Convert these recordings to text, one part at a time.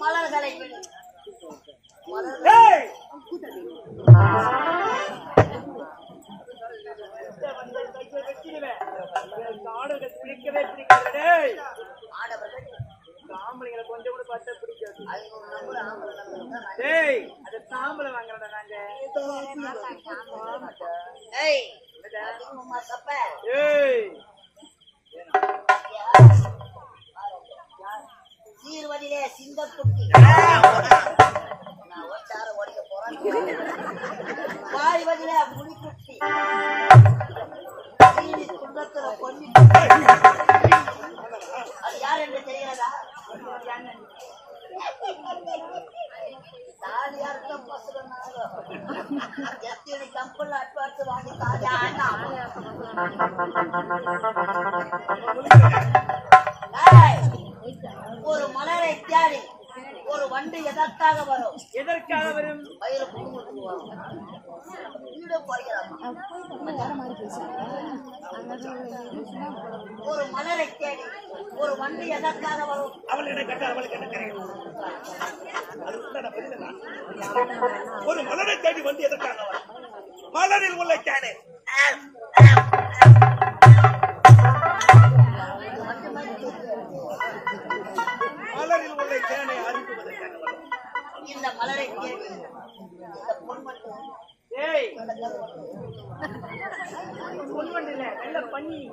மலர்களை விடு ஆடவர்கள். ஆம்பளைங்களை கொஞ்சம் கூட பார்த்தா பிடிக்காது. சாம்பல் வாங்குறோட நாங்க. ஏய் தப்ப ஏய். சீர்வழியிலே சிங்கக்குட்டி நான் ஒட்டார ஒடிக்க போறேன். வாய் வழியில முடிக்குட்டி ஒரு மலரை தேடி ஒரு வண்டி எதற்காக வரும்? அவள் என்ன அவளுக்கு என்ன தெரியும் ஒரு மலரை தேடி வந்து எதற்காக வரும்? மலரில் உள்ள கேடு. Mami,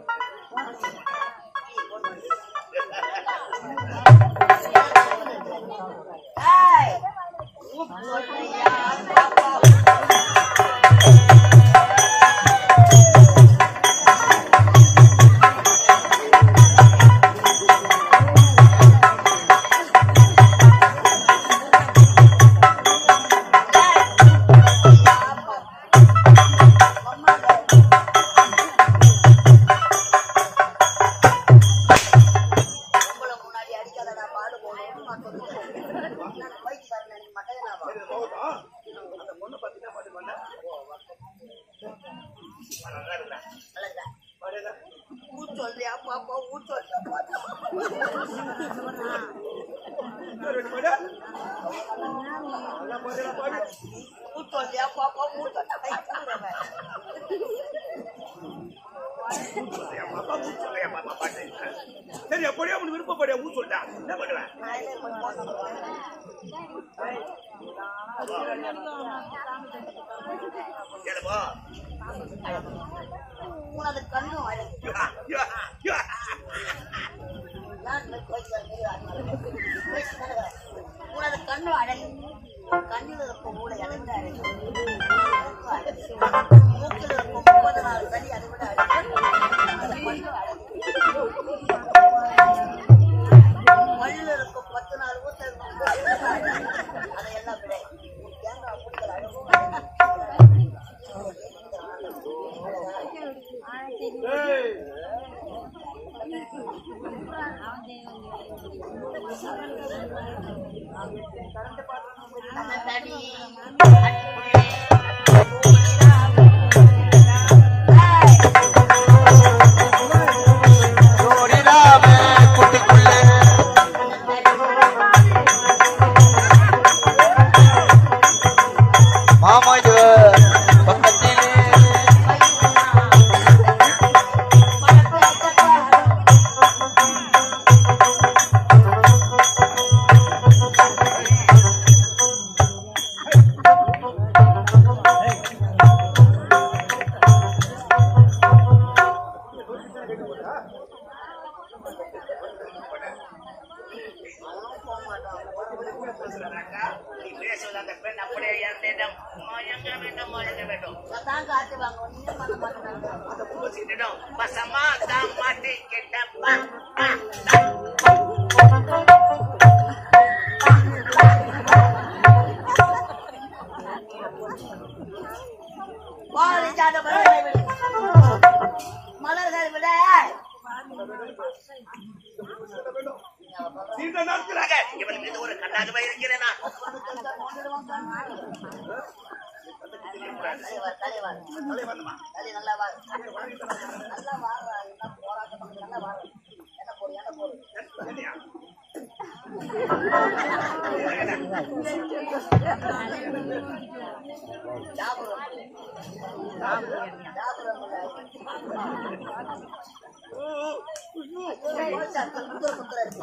అది కన్ను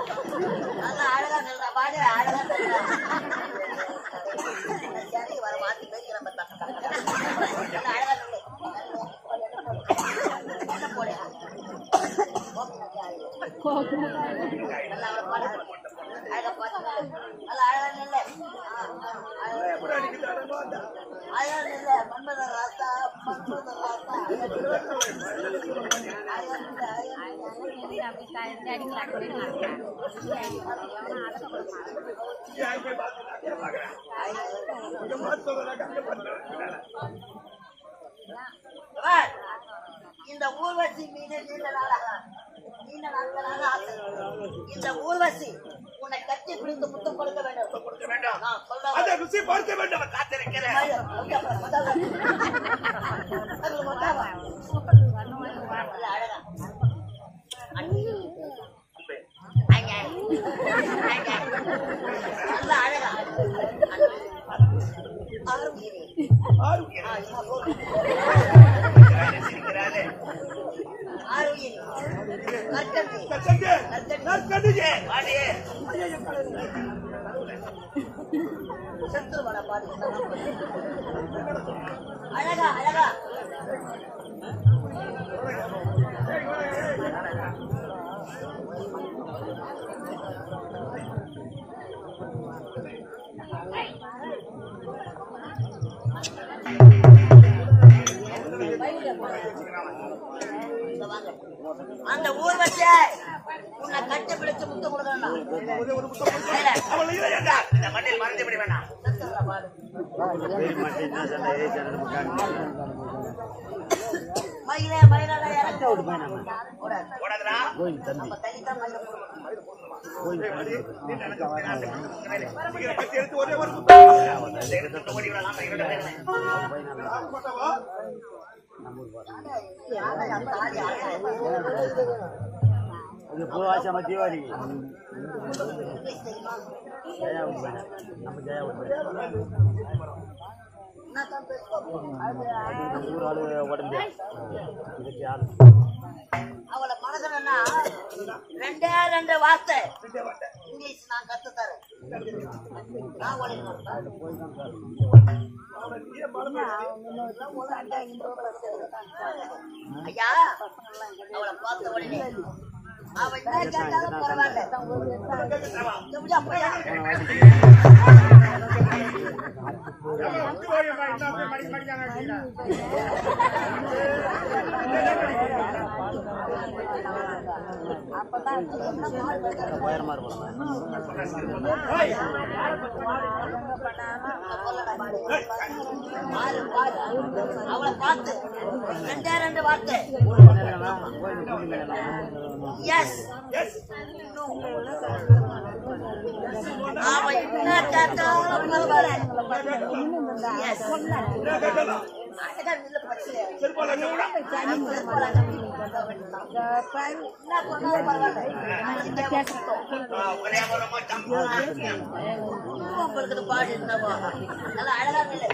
அழகா நல்லா பாடு அழகா நல்லா சரி வர மாத்தி பேசி நம்ம நல்லா அழகா நில்லு. என்ன போடு நல்லா அவளை பாடு அழகா பாடு நல்லா அழகா நில்லு அழகா எப்படி அடிக்குது அடங்கோ அந்த? அழகா நில்லு மன்மத ராசா மன்மத ராசா அழகா நில்லு அழகா நில்லு அழகா நில்லு இங்கே அங்கே பார்த்து நான் அங்கே பார்க்கிறேன். இங்கே பார்த்து சொல்றேன், அங்கே பார்க்கிறேன். பார், இந்த ஊர்வசி மீது நீண்ட நாளாக நீண்ட நாட்களாக ஆசை இந்த ஊர்வசி உன்னை கட்டி பிடித்து முத்தம் கொடுக்க வேண்டும். கொடுக்க வேண்டும். நான் சொல்றேன் அந்த ருசி பார்க்க வேண்டும். காத்திருக்கிறேன். அழகா அழகா. அந்த ஊர்வசியை உன்னை கட்டி பிடிச்சு முத்து கொடுக்கணும் ஒரே ஒரு முத்தம் கொடுக்க. அவள் இல்லை என்றால் இந்த மண்ணில் மறந்து விட வேண்டாம் மயிலே மயிலால இறக்க மயில ஒரே ஒரு இது பூவாசம் தீபாவளி ஜெயா நம்ம ஜெயா ஆளு உடம்பு இதுக்கு ஆளு அவளை மனசுலன்னா ரெண்டே ரெண்டு வார்த்தை. இங்கிலீஷ் நான் கத்து தரேன் நான் ஐயா அவளை பார்த்த உடனே அவ என்ன கேட்டாலும் பரவாயில்ல. உயரமா. அவளை பார்த்து ரெண்டே ரெண்டு வார்த்தை எஸ் எஸ் உங்களுக்கு பாடு என்னவோ நல்லா அழகா இல்லை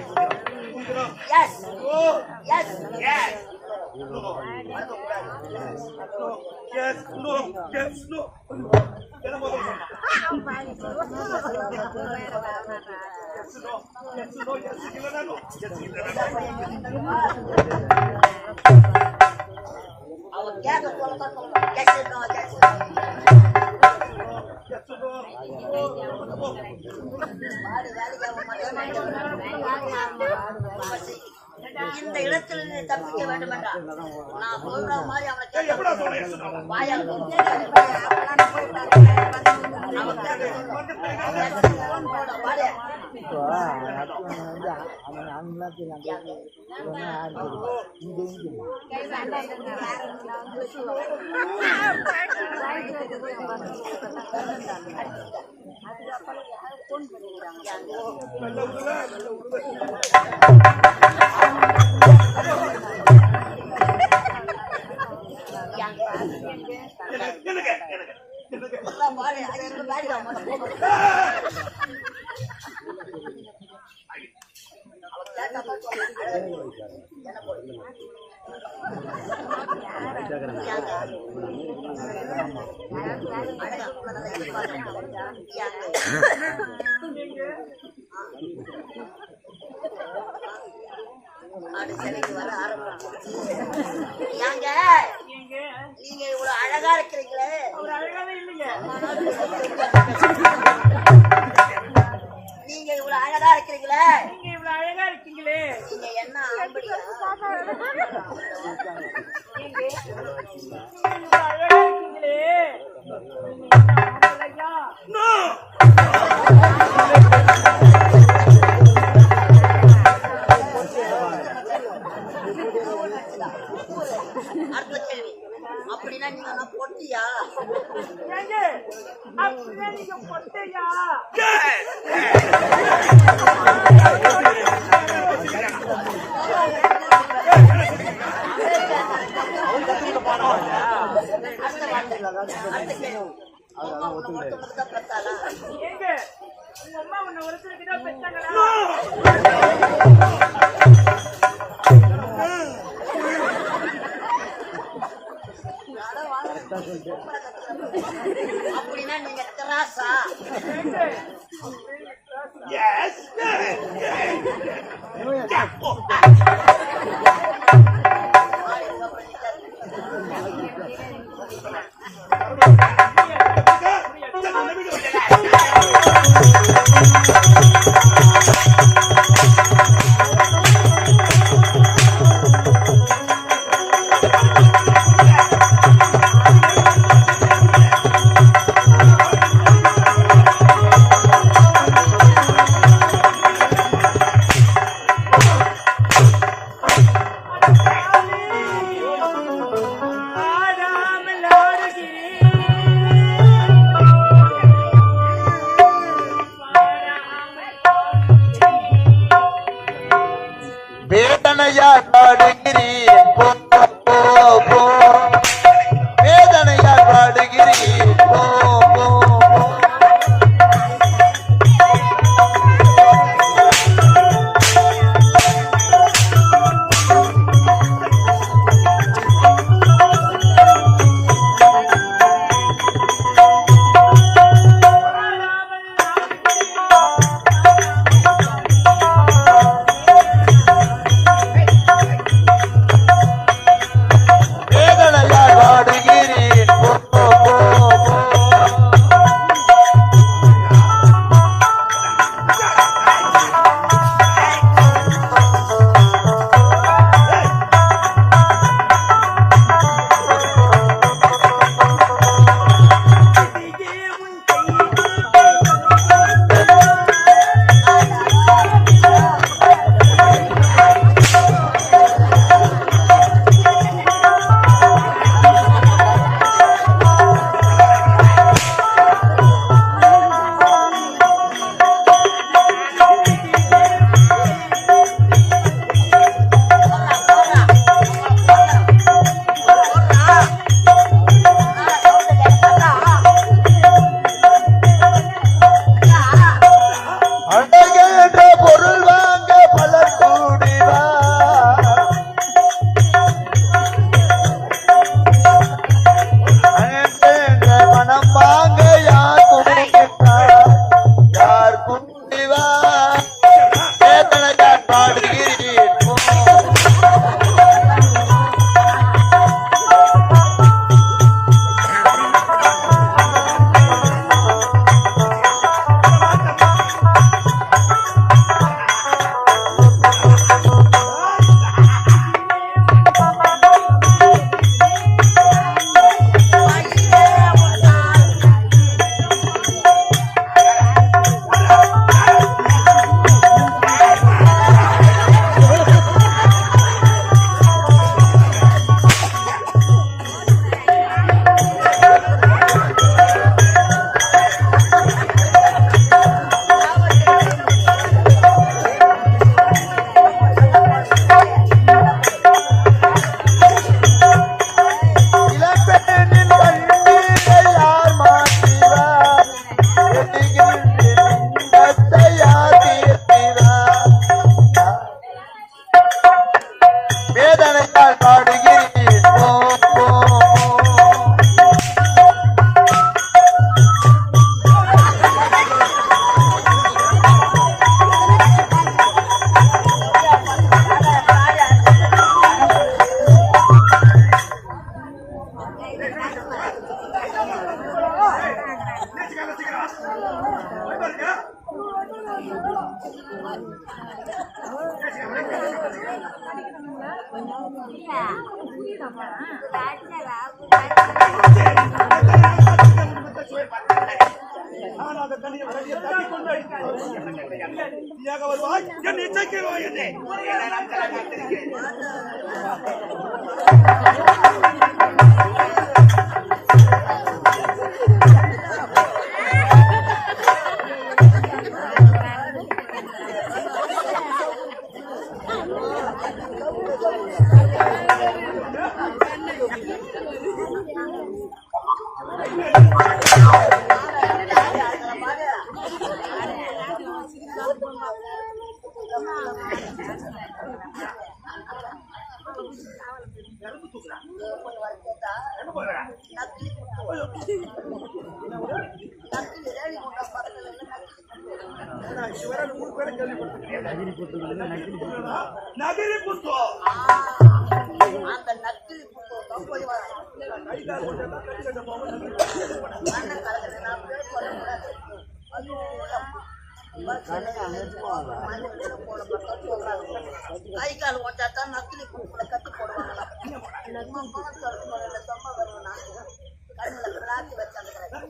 எஸ் ஓ, yes yes. No. Yes, no, yes, no. என்ன முதல்ல சொன்னா? Yes, no, yes, no, yes, இல்லைன்னா no. Yes, இல்லைன்னா no. அவ கேட்க சொல்லத்தான் சொல்லுவான் yes no yes Yes, no. பாடு வேலைக்கு ஆக மாட்டேன் இந்த இடத்துல இருந்து தப்பிக்க வேண்டும் என்றார் நான் சொல்ற மாதிரி அவனை கேட்க வாயால் போன் பண்ணிக்கிறாங்க Yeah. இன்னைக்கு வர ஆரம்பிச்சு ஏங்க? நீங்க இவ்வளவு அழகா இருக்கிறீங்களே. நீங்க இவ்வளவு அழகா இருக்கிறீங்களே. நீங்க இவ்வளவு அழகா இருக்கீங்களே. நீங்க என்ன ஆம்படியா நீங்க இவ்வளவு அழகா இருக்கீங்களே. Hallelujah வருவாய்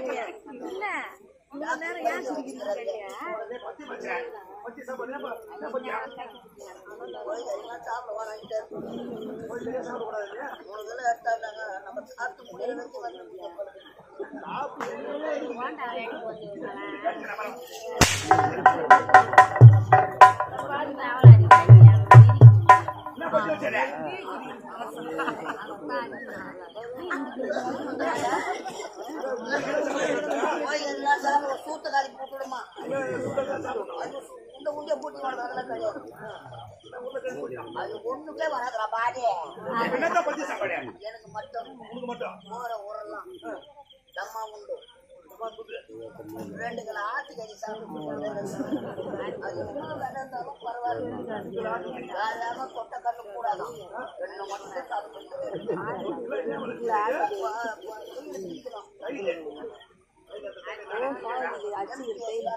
benar ya Thank you. போட்டுடுமா இந்த உள்ள போட்டு வரதெல்லாம் கிடையாது அது ஒண்ணுமே வராதுடா பாடி என்னத்த பத்தி சாப்பாடு எனக்கு மட்டும் உங்களுக்கு மட்டும் ரெண்டு கிலோ ஆட்டுக்கறி சாப்பிட்டு கொட்டை கண்ணு கூடாது அடிச்சு கையில்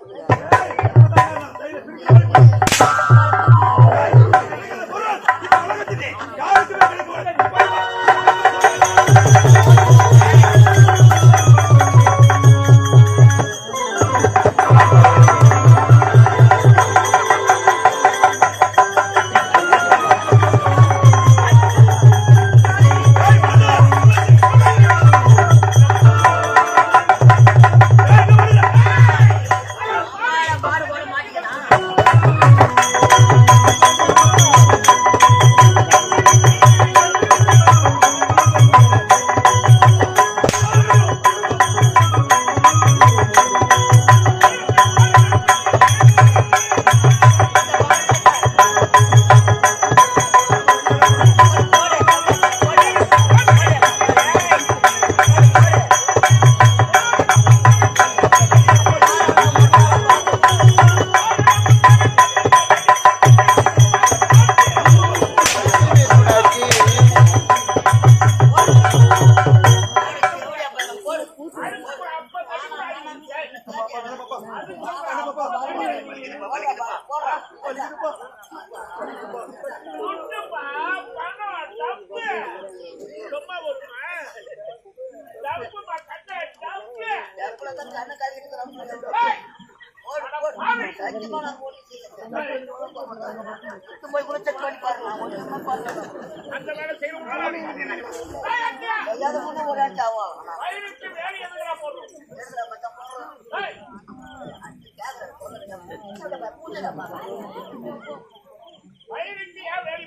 போய் கூட செக் பண்ணி பாருங்க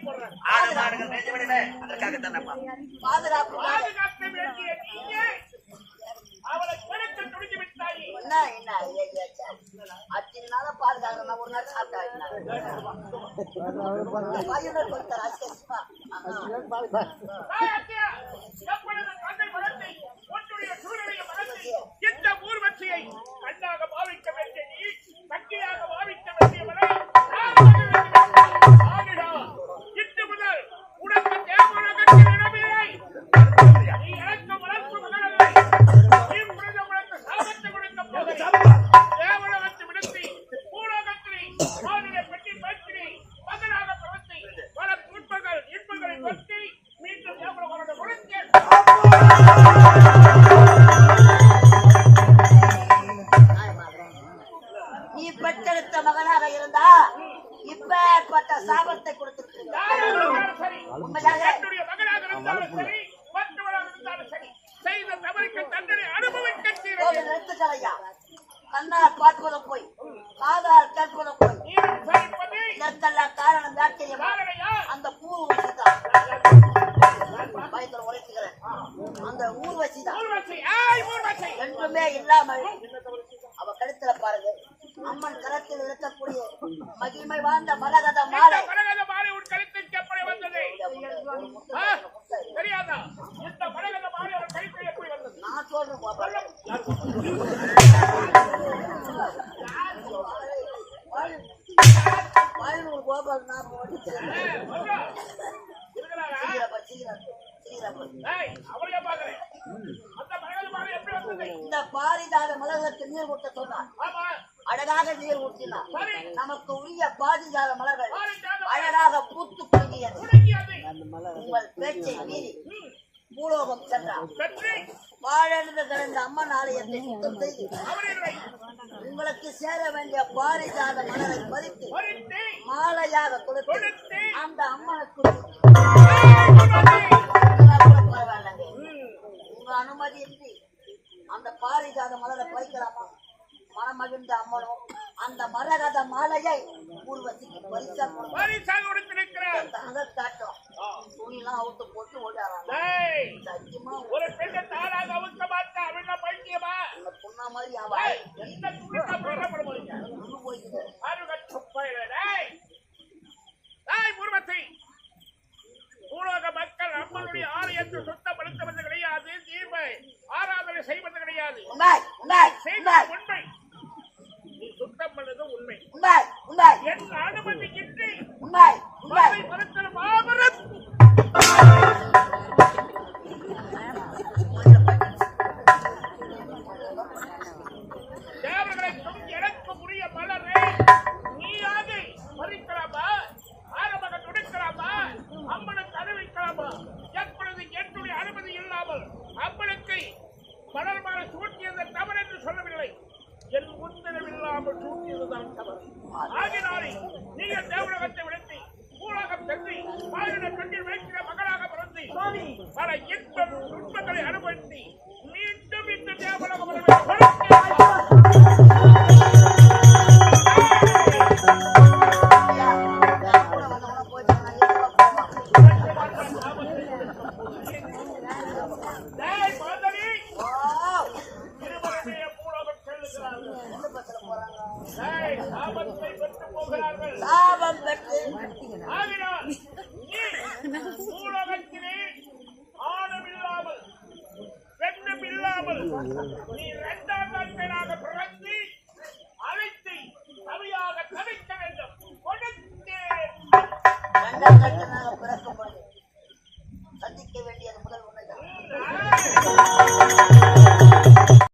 ஒரு பாதுகாப்பு அவளுக்கு சொன்னா என்ன? அத்தினால பாதுகாக்கணும் ஒரு நாள் சாப்பிட்டா இந்த ஊர்வசியை கண்ணாக பாவிக்க வேண்டிய நீ கட்டியாக பாவிக்க வேண்டியவரை இல்லாமல் அவ கழுத்துல பாருங்க. அம்மன் கரத்தில் இருக்கக்கூடிய மகிமை வாழ்ந்த மரகத பேச்சை மீறி பூலோகம் சென்றார். அம்மன் ஆலயத்தை சுத்தம் செய்து உங்களுக்கு சேர வேண்டிய பாரிஜாத மலரை பறித்து மாலையாக கொடுத்து அந்த அம்மனுக்கு உங்க அனுமதி இன்றி அந்த பாரிஜாத மலரை பறிக்கலாமா? மனமகிழ்ந்த அம்மனும் அந்த மரகத மாலையை ஊர்வசிக்கு பரிசா பரிசா கொடுத்திருக்கிறார். தாங்க காட்டும். துணிலாம் அவுத்து போட்டு ஓடாராம் சத்தியமா ஒரு பெண்ணை தானாக அவுத்த மாட்டா அவள் பைத்தியமா? அந்த பொண்ணா மாதிரி அவ. என்ன துணி போயிடுது. ஊர்வசி. பூலோக மக்கள் அம்மனுடைய ஆலயத்தை சுத்தப்படுத்துவது கிடையாது தீர்ப்பை ஆராதனை செய்வது கிடையாது. உண்மை உண்மை உண்மை. பண்றது உண்மை. உண்மை உண்மை. என் நாகமல்லி கிட்டி. உண்மை உண்மை. மாபெரும்.